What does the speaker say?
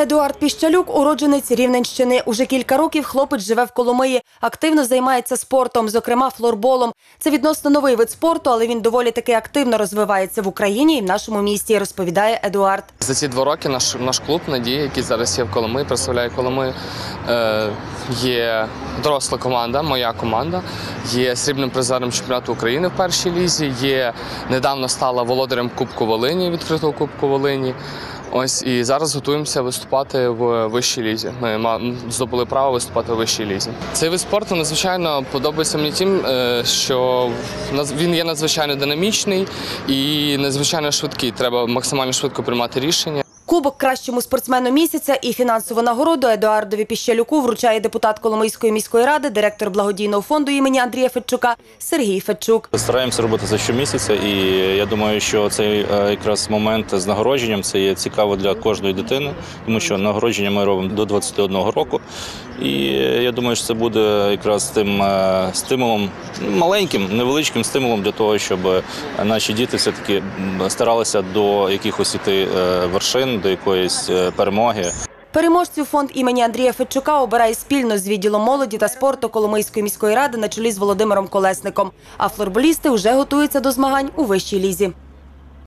Едуард Піщалюк, уродженець Рівненщини. Уже кілька років хлопець живе в Коломиї, активно займається спортом, зокрема флорболом. Це відносно новий вид спорту, але він доволі таки активно розвивається в Україні і в нашому місті, розповідає Едуард. За ці два роки наш, наш клуб Надія, який зараз є в Коломиї, представляє Коломию, е, є доросла команда, моя команда, є срібним призером чемпіонату України в першій лізі, є недавно стала володарем Кубку Волині, відкритого Кубку Волині. Ось і зараз готуємося виступати в вищій лізі. Ми здобули право виступати в вищій лізі. Цей вид спорту надзвичайно подобається мені тим, е, що він є надзвичайно динамічний і надзвичайно швидкий. Треба максимально швидко приймати рішення. Кубок кращому спортсмену місяця і фінансову нагороду Едуардові Піщалюку вручає депутат Коломийської міської ради, директор благодійного фонду імені Андрія Федчука Сергій Федчук. Стараємося робити це щомісяця, і я думаю, що цей е, якраз момент з нагородженням це є цікаво для кожної дитини, тому що нагородження ми робимо до 21 року. І я думаю, що це буде якраз тим е, стимулом, ну, маленьким, невеличким стимулом для того, щоб наші діти все-таки старалися до якихось іти е, вершин, якоїсь е, перемоги. Переможців фонд імені Андрія Федчука обирає спільно з відділом молоді та спорту Коломийської міської ради на чолі з Володимиром Колесником. А флорболісти вже готуються до змагань у вищій лізі.